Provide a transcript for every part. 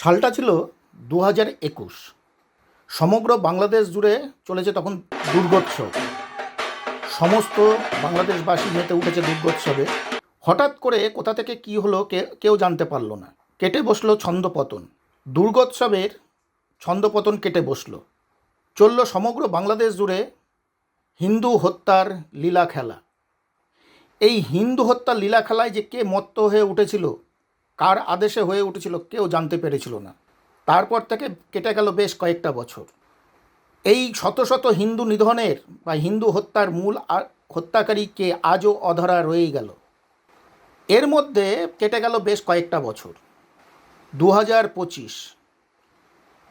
সালটা ছিল দু হাজার একুশ। সমগ্র বাংলাদেশ জুড়ে চলেছে তখন দুর্গোৎসব। সমস্ত বাংলাদেশবাসী মেতে উঠেছে দুর্গোৎসবে। হঠাৎ করে কোথা থেকে কি হলো কেউ জানতে পারল না। কেটে বসল ছন্দপতন। দুর্গোৎসবের ছন্দপতন কেটে বসল। চলল সমগ্র বাংলাদেশ জুড়ে হিন্দু হত্যার লীলা খেলা। এই হিন্দু হত্যার লীলা খেলায় যে কে মত্ত হয়ে উঠেছিল কার আদেশে হয়ে উঠেছিল কেউ জানতে পেরেছিল না। তারপর থেকে কেটে গেল বেশ কয়েকটা বছর। এই শত শত হিন্দু নিধনের বা হিন্দু হত্যার মূল আ- হত্যাকারী কে আজও অধরা রয়েই গেল। এর মধ্যে কেটে গেল বেশ কয়েকটা বছর। দু হাজার পঁচিশ।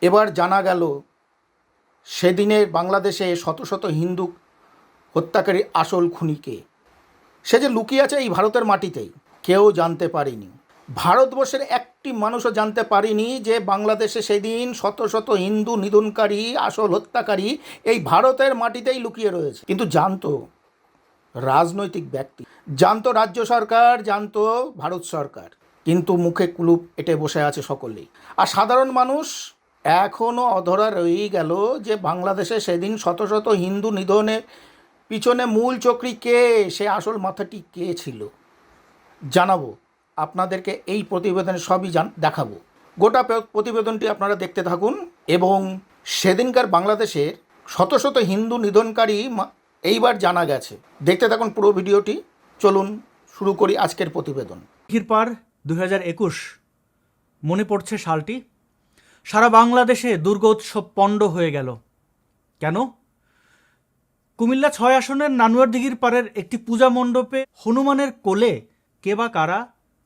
এবার জানা গেল সেদিনের বাংলাদেশে শত শত হিন্দু হত্যাকারী আসল খুনিকে। সে যে লুকিয়ে আছে এই ভারতের মাটিতেই, কেউ জানতে পারেনি। ভারতবর্ষের একটি মানুষও জানতে পারেনি যে বাংলাদেশে সেদিন শত শত হিন্দু নিধনকারী, আসল হত্যাকারী এই ভারতের মাটিতেই লুকিয়ে রয়েছে। কিন্তু জানতো রাজনৈতিক ব্যক্তি, জানতো রাজ্য সরকার, জানতো ভারত সরকার। কিন্তু মুখে কুলুপ এটে বসে আছে সকলেই। আর সাধারণ মানুষ এখনও অধরা রয়েই গেল যে বাংলাদেশে সেদিন শত শত হিন্দু নিধনের পিছনে মূল চক্রী কে, সে আসল মাথাটি কে ছিল? জানাব। আপনাদেরকে এই প্রতিবেদনে সবই জান, দেখাবো। গোটা প্রতিবেদনটি আপনারা দেখতে থাকুন এবং সেদিনকার বাংলাদেশের শত শত হিন্দু নিধনকারী এইবার জানা গেছে। দেখতে থাকুন পুরো ভিডিওটি। চলুন শুরু করি আজকের প্রতিবেদন। পার হাজার একুশ, মনে পড়ছে সালটি? সারা বাংলাদেশে দুর্গোৎসব পণ্ড হয়ে গেল। কেন? কুমিল্লা ছয় আসনের নানুয়ার দিঘির পাড়ের একটি পূজা মণ্ডপে হনুমানের কোলে কে বা কারা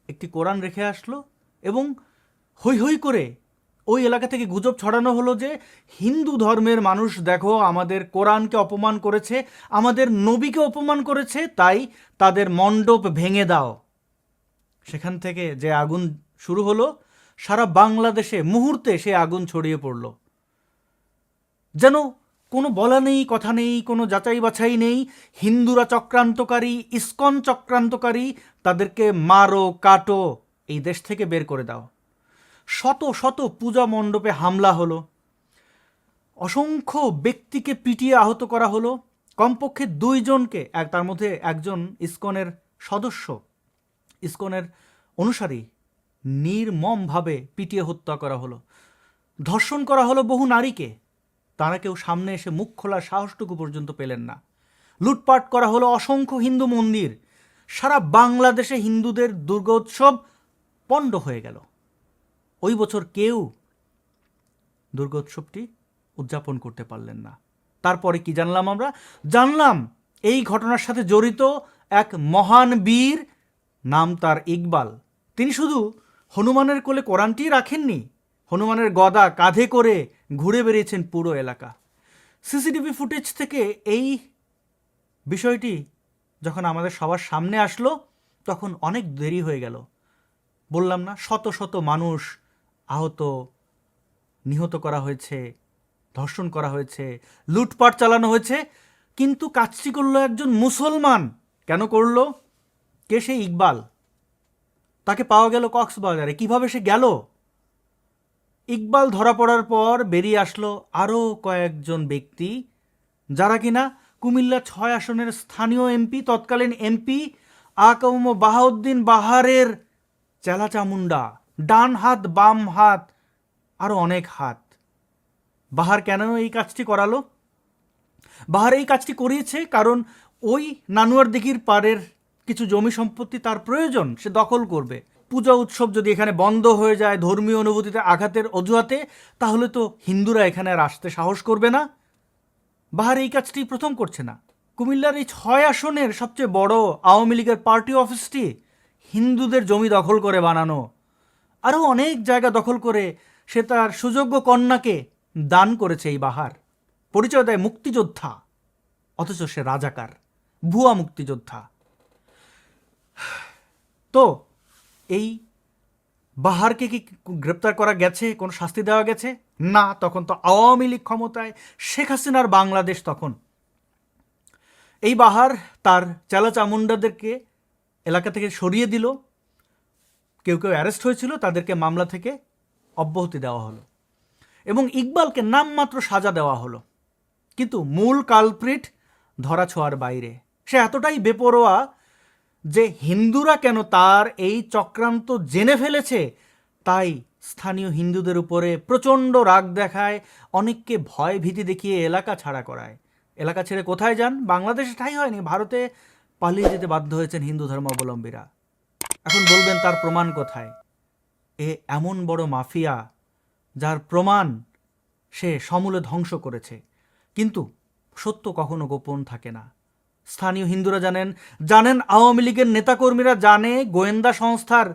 একটি কোরআন রেখে আসলো এবং হৈ হৈ করে ওই এলাকা থেকে গুজব ছড়ানো হলো যে, হিন্দু ধর্মের মানুষ দেখো আমাদের কোরআনকে অপমান করেছে, আমাদের নবীকে অপমান করেছে, তাই তাদের মণ্ডপ ভেঙে দাও। সেখান থেকে যে আগুন শুরু হলো, সারা বাংলাদেশে মুহূর্তে সে আগুন ছড়িয়ে পড়ল। যেন কোনো বলা নেই, কথা নেই, কোনো যাচাই বাছাই নেই। হিন্দুরা চক্রান্তকারী, ইস্কন চক্রান্তকারী, তাদেরকে মারো, কাটো, এই দেশ থেকে বের করে দাও। শত শত পূজা মণ্ডপে হামলা হলো। অসংখ্য ব্যক্তিকে পিটিয়ে আহত করা হলো। কমপক্ষে দুইজনকে, এক, তার মধ্যে একজন ইস্কনের সদস্য, ইস্কনের অনুসারী নির্মমভাবে পিটিয়ে হত্যা করা হলো। ধর্ষণ করা হলো বহু নারীকে। তারা কেউ সামনে এসে মুখ খোলার সাহসটুকু পর্যন্ত পেলেন না। লুটপাট করা হলো অসংখ্য হিন্দু মন্দির। সারা বাংলাদেশে হিন্দুদের দুর্গোৎসব পণ্ড হয়ে গেল। ওই বছর কেউ দুর্গোৎসবটি উদযাপন করতে পারলেন না। তারপরে কি জানলাম আমরা? জানলাম এই ঘটনার সাথে জড়িত এক মহান বীর, নাম তার ইকবাল। তিনি শুধু হনুমানের কোলে কোরআনটি রাখেননি হনুমানের গদা কাঁধে করে ঘুরে বেরিয়েছেন পুরো এলাকা। সিসিটিভি ফুটেজ থেকে এই বিষয়টি যখন আমাদের সবার সামনে আসলো, তখন অনেক দেরি হয়ে গেল। বললাম না, শত শত মানুষ আহত, নিহত করা হয়েছে, ধর্ষণ করা হয়েছে, লুটপাট চালানো হয়েছে, কিন্তু কাজটি করল একজন মুসলমান। কেন করল? কে সে ইকবাল? তাকে পাওয়া গেল কক্সবাজারে। কীভাবে সে গেল? ইকবাল ধরা পড়ার পর বেরিয়ে আসলো আরও কয়েকজন ব্যক্তি, যারা কিনা কুমিল্লা ছয় আসনের স্থানীয় এমপি, তৎকালীন এমপি আকাউম বাহাউদ্দিন বাহারের চেলা চামুন্ডা ডান হাত, বাম হাত, আরও অনেক হাত। বাহার কেন এই কাজটি করালো? বাহার এই কাজটি করিয়েছে কারণ ওই নানুয়ার দিঘির পাড়ের কিছু জমি সম্পত্তি তার প্রয়োজন, সে দখল করবে। পূজা উৎসব যদি এখানে বন্ধ হয়ে যায় ধর্মীয় অনুভূতিতে, আঘাতের অজুহাতে, তাহলে তো হিন্দুরা এখানে আর আসতে সাহস করবে না। বাহার এই কাজটি প্রথম করছে না। কুমিল্লার এই ছয় আসনের সবচেয়ে বড় আওয়ামী লীগের পার্টি অফিসটি হিন্দুদের জমি দখল করে বানানো। আরও অনেক জায়গা দখল করে সে তার সুযোগ্য কন্যাকে দান করেছে এই বাহার। পরিচয় দেয় মুক্তিযোদ্ধা, অথচ সে রাজাকার, ভুয়া মুক্তিযোদ্ধা। তো এই বাহারকে কি গ্রেপ্তার করা গেছে? কোনো শাস্তি দেওয়া গেছে? না, তখন তো আওয়ামী লীগ ক্ষমতায়। শেখ হাসিনার বাংলাদেশ তখন। এই বাহার তার চেলা চামুন্ডাদেরকে এলাকা থেকে সরিয়ে দিল। কেউ কেউ অ্যারেস্ট হয়েছিল, তাদেরকে মামলা থেকে অব্যাহতি দেওয়া হলো। এবং ইকবালকে নামমাত্র সাজা দেওয়া হলো। কিন্তু মূল কালপ্রিট ধরা ছোঁয়ার বাইরে। সে এতটাই বেপরোয়া যে হিন্দুরা কেন তার এই চক্রান্ত জেনে ফেলেছে, তাই স্থানীয় হিন্দুদের উপরে প্রচণ্ড রাগ দেখায়, অনেককে ভয় ভীতি দেখিয়ে এলাকা ছাড়া করায়। এলাকা ছেড়ে কোথায় যান? বাংলাদেশে ঠাই হয়নি, ভারতে পালিয়ে যেতে বাধ্য হয়েছেন হিন্দু ধর্মাবলম্বীরা। এখন বলবেন তার প্রমাণ কোথায়? এ এমন বড় মাফিয়া যার প্রমাণ সে সমূলে ধ্বংস করেছে। কিন্তু সত্য কখনো গোপন থাকে না। স্থানীয় হিন্দুরা জানেন জানেন আওয়ামী লীগের নেতাকর্মীরা জানে গোয়েন্দা সংস্থার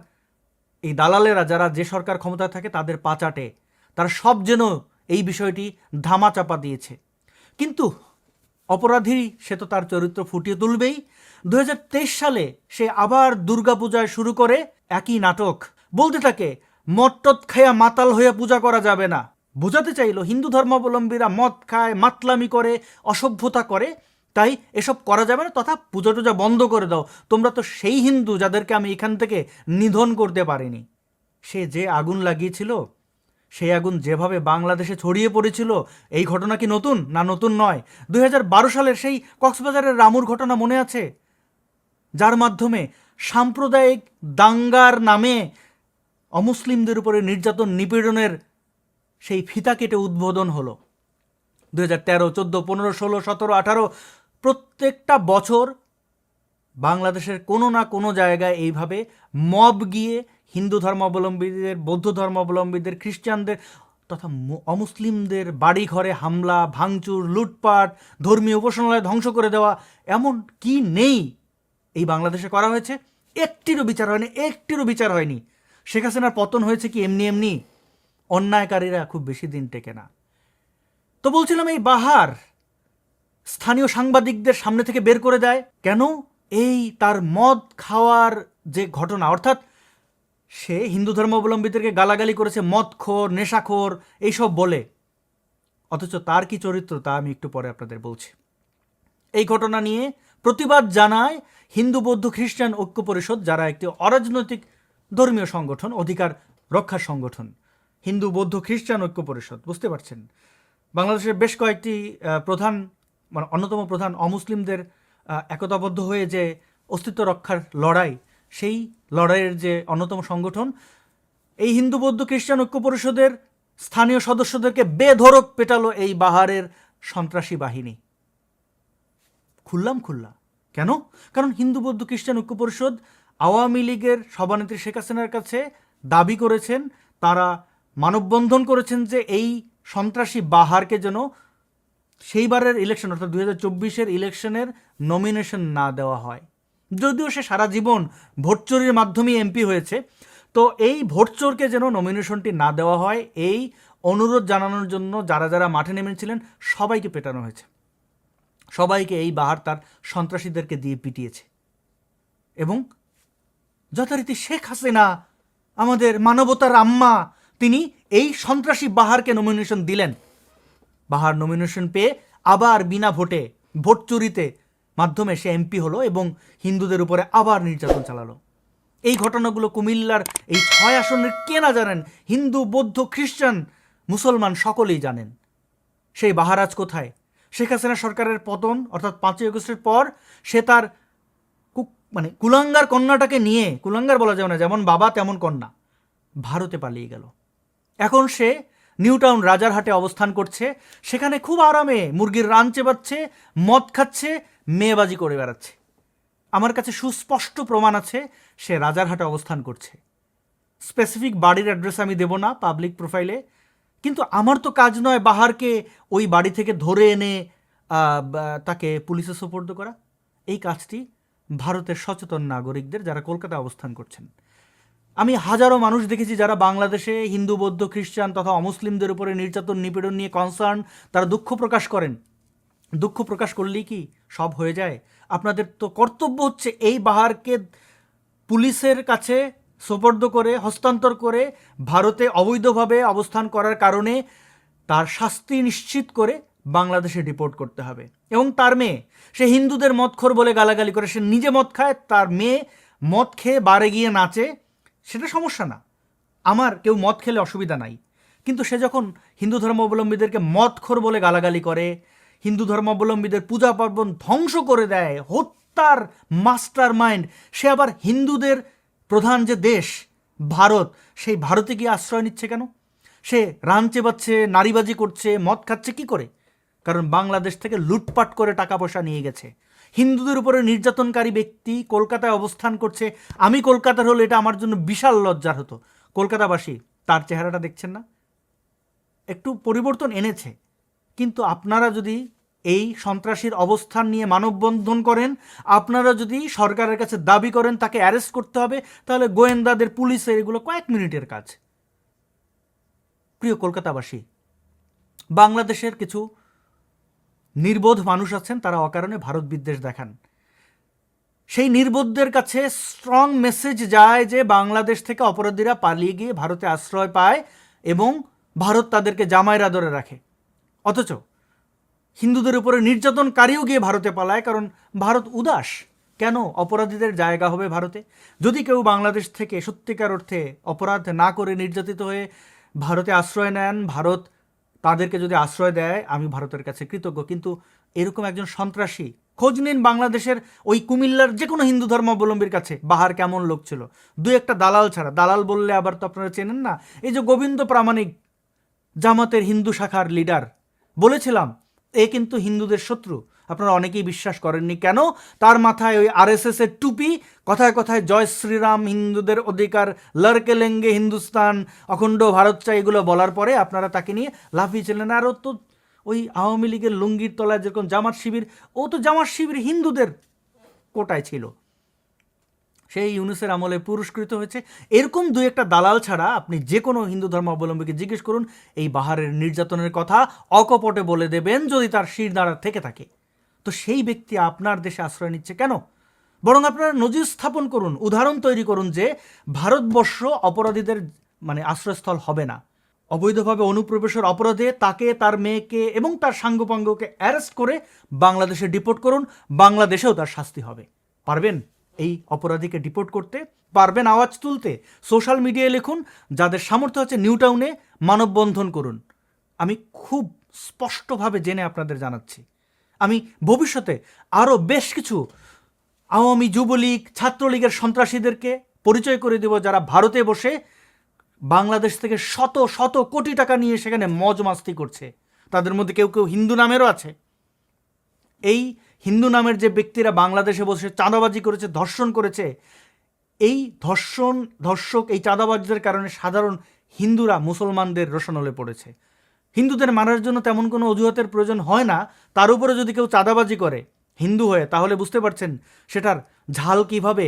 এই দালালেরা যারা যে সরকার ক্ষমতায় থাকে তাদের পাচাটে তারা সব যেন এই বিষয়টি ধামাচাপা দিয়েছে। কিন্তু অপরাধী সে তো তার চরিত্র ফুটিয়ে তুলবেই। দু হাজার তেইশ সালে সে আবার দুর্গাপূজায় শুরু করে একই নাটক। বলতে থাকে মট্টত খায়া মাতাল হয়ে পূজা করা যাবে না। বোঝাতে চাইলো, হিন্দু ধর্মাবলম্বীরা মদ খায়, মাতলামি করে, অসভ্যতা করে। তাই এসব করা যাবে না, তথা পূজা টুজা বন্ধ করে দাও। তোমরা তো সেই হিন্দু যাদেরকে আমি এখান থেকে নিধন করতে পারিনি। সে যে আগুন লাগিয়েছিল, সেই আগুন যেভাবে বাংলাদেশে ছড়িয়ে পড়েছিল, এই ঘটনা কি নতুন না নতুন নয়? দুই সালের সেই কক্সবাজারের রামুর ঘটনা মনে আছে? যার মাধ্যমে সাম্প্রদায়িক দাঙ্গার নামে অমুসলিমদের উপরে নির্যাতন নিপীড়নের সেই ফিতা কেটে উদ্বোধন হলো। দু হাজার তেরো, চোদ্দ, পনেরো, ষোলো, সতেরো, আঠারো, প্রত্যেকটা বছর বাংলাদেশের কোনো না কোনো জায়গায় এইভাবে মব গিয়ে হিন্দু ধর্মাবলম্বীদের, বৌদ্ধ ধর্মাবলম্বীদের, খ্রিস্টানদের তথা অমুসলিমদের বাড়ি ঘরে হামলা, ভাঙচুর, লুটপাট, ধর্মীয় উপাসনালয় ধ্বংস করে দেওয়া এমন কি নেই এই বাংলাদেশে করা হয়েছে? একটিরও বিচার হয়নি, একটিরও বিচার হয়নি। শেখ হাসিনার পতন হয়েছে কি এমনি এমনি? অন্যায়কারীরা খুব বেশি দিন টেকে না। তো বলছিলাম এই বাহার স্থানীয় সাংবাদিকদের সামনে থেকে বের করে দেয়। কেন? এই তার মদ খাওয়ার যে ঘটনা, অর্থাৎ সে হিন্দু ধর্মাবলম্বীদেরকে গালাগালি করেছে, মদখোর, নেশাখোর, এইসব বলে। অথচ তার কি চরিত্র তা আমি একটু পরে আপনাদের বলছি। এই ঘটনা নিয়ে প্রতিবাদ জানায় হিন্দু বৌদ্ধ খ্রিস্টান ঐক্য পরিষদ, যারা একটি অরাজনৈতিক ধর্মীয় সংগঠন, অধিকার রক্ষা সংগঠন, হিন্দু বৌদ্ধ খ্রিস্টান ঐক্য পরিষদ। বুঝতে পারছেন? বাংলাদেশের বেশ কয়েকটি প্রধান মানে অন্যতম প্রধান অমুসলিমদের একতাবদ্ধ হয়ে যে অস্তিত্ব রক্ষার লড়াই, সেই লড়াইয়ের যে অন্যতম সংগঠন, এই হিন্দু বৌদ্ধ খ্রিস্টান ঐক্য পরিষদের স্থানীয় সদস্যদেরকে বেধরক পেটালো এই বাহারের সন্ত্রাসী বাহিনী। খুললাম খুললা। কেন? কারণ হিন্দু বৌদ্ধ খ্রিস্টান ঐক্য পরিষদ আওয়ামী লীগের সভানেত্রী শেখ হাসিনার কাছে দাবি করেছেন, তারা মানববন্ধন করেছেন যে এই সন্ত্রাসী বাহারকে যেন সেইবারের ইলেকশন অর্থাৎ দুই হাজার ইলেকশনের নমিনেশন না দেওয়া হয়। যদিও সে সারা জীবন ভোট চুরির মাধ্যমেই এমপি হয়েছে, তো এই ভোট চোরকে যেন নমিনেশনটি না দেওয়া হয়, এই অনুরোধ জানানোর জন্য যারা যারা মাঠে নেমেছিলেন, সবাইকে পেটানো হয়েছে। সবাইকে এই বাহার তার সন্ত্রাসীদেরকে দিয়ে পিটিয়েছে। এবং যথারীতি শেখ হাসিনা, আমাদের মানবতার আম্মা, তিনি এই সন্ত্রাসী বাহারকে নমিনেশন দিলেন। বাহার নমিনেশন পেয়ে আবার বিনা ভোটে, ভোট চুরিতে মাধ্যমে সে এমপি হলো এবং হিন্দুদের উপরে আবার নির্যাতন চালালো। এই ঘটনাগুলো কুমিল্লার এই ছয় আসনের কে না জানেন, হিন্দু, বৌদ্ধ, খ্রিস্টান, মুসলমান সকলেই জানেন। সেই বাহারাজ কোথায়? শেখ হাসিনা সরকারের পতন, অর্থাৎ পাঁচই আগস্টের পর সে তার মানে কুলাঙ্গার কন্যাটাকে নিয়ে, কুলাঙ্গার বলা যাবে না, যেমন বাবা তেমন কন্যা, ভারতে পালিয়ে গেল। এখন সে নিউটাউন রাজারহাটে অবস্থান করছে। সেখানে খুব আরামে মুরগির রান চেবাচ্ছে, মদ খাচ্ছে, মেয়েবাজি করে বেড়াচ্ছে। আমার কাছে সুস্পষ্ট প্রমাণ আছে, সে রাজারহাটে অবস্থান করছে। স্পেসিফিক বাড়ির অ্যাড্রেস আমি দেব না পাবলিক প্রোফাইলে, কিন্তু আমার তো কাজ নয় বাহারকে ওই বাড়ি থেকে ধরে এনে তাকে পুলিশে সোপর্দ করা। এই কাজটি ভারতের সচেতন নাগরিকদের যারা কলকাতায় অবস্থান করছেন আমি হাজারো মানুষ দেখেছি যারা বাংলাদেশে হিন্দু, বৌদ্ধ, খ্রিস্টান তথা অমুসলিমদের উপরে নির্যাতন, নিপীড়ন নিয়ে কনসার্ন তারা দুঃখ প্রকাশ করেন। দুঃখ প্রকাশ করলেই কি সব হয়ে যায়? আপনাদের তো কর্তব্য হচ্ছে এই বাহারকে পুলিশের কাছে সোপর্দ করে, হস্তান্তর করে, ভারতে অবৈধভাবে অবস্থান করার কারণে তার শাস্তি নিশ্চিত করে বাংলাদেশে ডিপোর্ট করতে হবে। এবং তার মেয়ে, সে হিন্দুদের মদখোর বলে গালাগালি করে, সে নিজে মদ খায়, তার মেয়ে মদ খেয়ে বারে গিয়ে নাচে সেটা সমস্যা না। আমার কেউ মদ খেলে অসুবিধা নাই। কিন্তু সে যখন হিন্দু ধর্মাবলম্বীদেরকে মদখোর বলে গালাগালি করে, হিন্দু ধর্মাবলম্বীদের পূজা পার্বণ ধ্বংস করে দেয়, হত্যার মাস্টার মাইন্ড সে আবার হিন্দুদের প্রধান যে দেশ, ভারত, সেই ভারতে গিয়ে আশ্রয় নিচ্ছে কেন? সে রান চেবাচ্ছে, নারীবাজি করছে, মদ খাচ্ছে কি করে? কারণ বাংলাদেশ থেকে লুটপাট করে টাকা পয়সা নিয়ে গেছে। হিন্দুদের উপরে নির্যাতনকারী ব্যক্তি কলকাতায় অবস্থান করছে। আমি কলকাতার হলে এটা আমার জন্য বিশাল লজ্জার হতো। কলকাতাবাসী, তার চেহারাটা দেখছেন না? একটু পরিবর্তন এনেছে। কিন্তু আপনারা যদি এই সন্ত্রাসীর অবস্থান নিয়ে মানববন্ধন করেন, আপনারা যদি সরকারের কাছে দাবি করেন, তাকে অ্যারেস্ট করতে হবে, তাহলে গোয়েন্দাদের, পুলিশের এগুলো কয়েক মিনিটের কাজ। প্রিয় কলকাতাবাসী, বাংলাদেশের কিছু নির্বোধ মানুষ আছেন, তারা অকারণে ভারত বিদ্বেষ দেখান। সেই নির্বোধদের কাছে স্ট্রং মেসেজ যায় যে, বাংলাদেশ থেকে অপরাধীরা পালিয়ে গিয়ে ভারতে আশ্রয় পায় এবং ভারত তাদেরকে জামাইয়ের আদরে রাখে। অথচ হিন্দুদের উপরে নির্যাতনকারীও গিয়ে ভারতে পালায়, কারণ ভারত উদাস। কেন অপরাধীদের জায়গা হবে ভারতে? যদি কেউ বাংলাদেশ থেকে সত্যিকার অর্থে অপরাধ না করে নির্যাতিত হয়ে ভারতে আশ্রয় নেন, ভারত তাদেরকে যদি আশ্রয় দেয়, আমি ভারতের কাছে কৃতজ্ঞ। কিন্তু এরকম একজন সন্ত্রাসী, খোঁজ নিন বাংলাদেশের ওই কুমিল্লার যে কোনো হিন্দু ধর্মাবলম্বীর কাছে, বাহার কেমন লোক ছিল। দু একটা দালাল ছাড়া, দালাল বললে আবার তো আপনারা চেনেন না, এই যে গোবিন্দ প্রামাণিক, জামাতের হিন্দু শাখার লিডার বলেছিলাম, এ কিন্তু হিন্দুদের শত্রু। আপনারা অনেকেই বিশ্বাস করেননি। কেন? তার মাথায় ওই আরএসএস এর টুপি, কথায় কথায় জয় শ্রীরাম হিন্দুদের অধিকার, লড়কে লেঙ্গে হিন্দুস্তান, অখণ্ড ভারত চাই এগুলো বলার পরে আপনারা তাকে নিয়ে লাফিয়েছিলেন। আর ও তো ওই আওয়ামী লীগের লুঙ্গির তলায় যেরকম জামাত শিবির, ও তো জামাত শিবির হিন্দুদের কোটায় ছিল। সেই ইউনুসের আমলে পুরস্কৃত হয়েছে। এরকম দুই একটা দালাল ছাড়া আপনি যে কোনো হিন্দু ধর্মাবলম্বীকে জিজ্ঞেস করুন, এই বাহারের নির্যাতনের কথা অকপটে বলে দেবেন যদি তার শির দাঁড়া থেকে থাকে। তো সেই ব্যক্তি আপনার দেশে আশ্রয় নিচ্ছে কেন? বরং আপনারা নজির স্থাপন করুন, উদাহরণ তৈরি করুন যে ভারতবর্ষ অপরাধীদের মানে আশ্রয়স্থল হবে না। অবৈধভাবে অনুপ্রবেশের অপরাধে তাকে, তার মেয়েকে এবং তার সাঙ্গপাঙ্গকে অ্যারেস্ট করে বাংলাদেশে ডিপোর্ট করুন, বাংলাদেশেও তার শাস্তি হবে। পারবেন এই অপরাধীকে ডিপোর্ট করতে? পারবেন আওয়াজ তুলতে? সোশ্যাল মিডিয়ায় লিখুন, যাদের সামর্থ্য আছে নিউ টাউনে মানববন্ধন করুন। আমি খুব স্পষ্টভাবে জেনে আপনাদের জানাচ্ছি। আমি ভবিষ্যতে আরও বেশ কিছু আওয়ামী যুবলীগ, ছাত্রলীগের সন্ত্রাসীদেরকে পরিচয় করে দেব যারা ভারতে বসে বাংলাদেশ থেকে শত শত কোটি টাকা নিয়ে সেখানে মজ মাস্তি করছে। তাদের মধ্যে কেউ কেউ হিন্দু নামেরও আছে। এই হিন্দু নামের যে ব্যক্তিরা বাংলাদেশে বসে চাঁদাবাজি করেছে, ধর্ষণ করেছে, এই ধর্ষণ, ধর্ষক, এই চাঁদাবাজদের কারণে সাধারণ হিন্দুরা মুসলমানদের রোশনলে পড়েছে। হিন্দুদের মারার জন্য তেমন কোনো অজুহাতের প্রয়োজন হয় না, তার উপরে যদি কেউ চাঁদাবাজি করে, হিন্দু হয়ে, তাহলে বুঝতে পারছেন সেটার ঝাল কীভাবে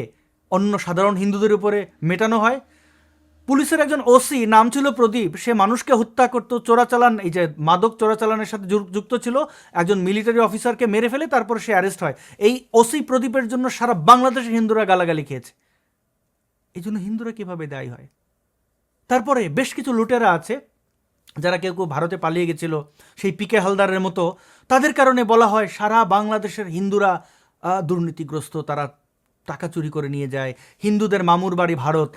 অন্য সাধারণ হিন্দুদের উপরে মেটানো হয়। পুলিশের একজন ওসি, নাম ছিল প্রদীপ, সে মানুষকে হত্যা করতো, চোরাচালান, এই যে মাদক চোরাচালানের সাথে যুক্ত ছিল, একজন মিলিটারি অফিসারকে মেরে ফেলে, তারপর সে অ্যারেস্ট হয়। এই ওসি প্রদীপের জন্য সারা বাংলাদেশের হিন্দুরা গালাগালি খেয়েছে। এই জন্য হিন্দুরা কীভাবে দায়ী হয়? তারপরে বেশ কিছু লুটেরা আছে যারা কেউ কেউ ভারতে পালিয়ে গেছিল, সেই পিকে হালদারের মতো, তাদের কারণে বলা হয় সারা বাংলাদেশের হিন্দুরা দুর্নীতিগ্রস্ত। তারা টাকা চুরি করে নিয়ে যায়। হিন্দুদের মামুর বাড়ি ভারত।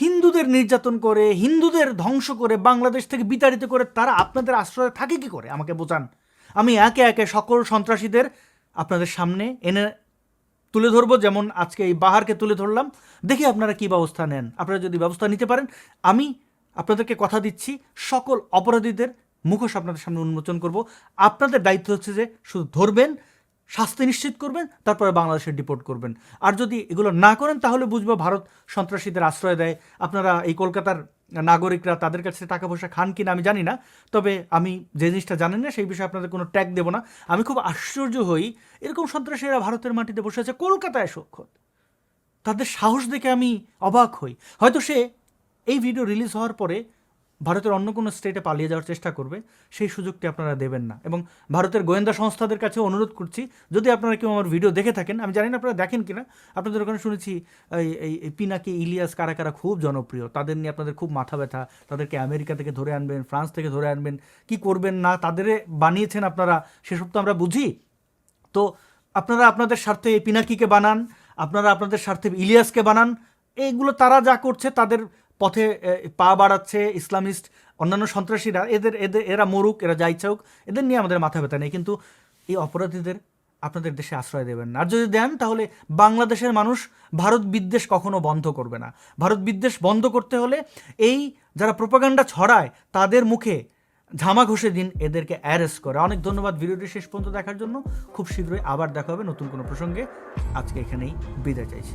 হিন্দুদের নির্যাতন করে, হিন্দুদের ধ্বংস করে, বাংলাদেশ থেকে বিতাড়িত করে, তারা আপনাদের আশ্রয়ে থাকে কি করে? আমাকে বোঝান। আমি একে একে সকল সন্ত্রাসীদের আপনাদের সামনে এনে তুলে ধরবো। যেমন আজকে এই বাহারকে তুলে ধরলাম। দেখি আপনারা কি ব্যবস্থা নেন। আপনারা যদি ব্যবস্থা নিতে পারেন, আমি আপনাদেরকে কথা দিচ্ছি, সকল অপরাধীদের মুখোশ আপনাদের সামনে উন্মোচন করব। আপনাদের দায়িত্ব হচ্ছে যে শুধু ধরবেন, শাস্তি নিশ্চিত করবেন, তারপরে বাংলাদেশে ডিপোর্ট করবেন। আর যদি এগুলো না করেন, তাহলে বুঝব ভারত সন্ত্রাসীদের আশ্রয় দেয়। আপনারা এই কলকাতার নাগরিকরা তাদের কাছে টাকা পয়সা খান কিনা আমি জানি না, তবে আমি যে জিনিসটা জানেন না, সেই বিষয়ে আপনাদের কোনো ট্যাগ দেবো না। আমি খুব আশ্চর্য হই, এরকম সন্ত্রাসীরা ভারতের মাটিতে বসে আছে, কলকাতায় সক্ষত তাদের সাহস দেখে আমি অবাক হই। হয়তো সে এই ভিডিও রিলিজ হওয়ার পরে ভারতের অন্য কোনো স্টেটে পালিয়ে যাওয়ার চেষ্টা করবে, সেই সুযোগটি আপনারা দেবেন না। এবং ভারতের গোয়েন্দা সংস্থাদের কাছে অনুরোধ করছি, যদি আপনারা কেউ আমার ভিডিও দেখে থাকেন, আমি জানি না আপনারা দেখেন কিনা, আপনাদের ওখানে শুনেছি এই পিনাকি, ইলিয়াস, কারা কারা খুব জনপ্রিয়। তাদের নিয়ে আপনাদের খুব মাথা ব্যথা, তাদেরকে আমেরিকা থেকে ধরে আনবেন, ফ্রান্স থেকে ধরে আনবেন, কি করবেন না, তাদের বানিয়েছেন আপনারা, সেসব তো আমরা বুঝি। তো আপনারা আপনাদের স্বার্থে এই পিনাকিকে বানান, আপনারা আপনাদের স্বার্থে ইলিয়াসকে বানান, এইগুলো তারা যা করছে তাদের পথে পা বাড়াচ্ছে ইসলামিস্ট, অন্যান্য সন্ত্রাসীরা, এদের এদের, এরা মরুক, এরা যা ইচ্ছা হোক এদের নিয়ে আমাদের মাথা ব্যথা নেই। কিন্তু এই অপরাধীদের আপনাদের দেশে আশ্রয় দেবেন না। আর যদি দেন, তাহলে বাংলাদেশের মানুষ ভারত বিদ্বেষ কখনো বন্ধ করবে না। ভারত বিদ্বেষ বন্ধ করতে হলে এই যারা প্রোপাগান্ডা ছড়ায়, তাদের মুখে ঝামা ঘষে দিন, এদেরকে অ্যারেস্ট করে। অনেক ধন্যবাদ ভিডিওটি শেষ পর্যন্ত দেখার জন্য। খুব শীঘ্রই আবার দেখা হবে নতুন কোনো প্রসঙ্গে। আজকে এখানেই বিদায় চাইছি।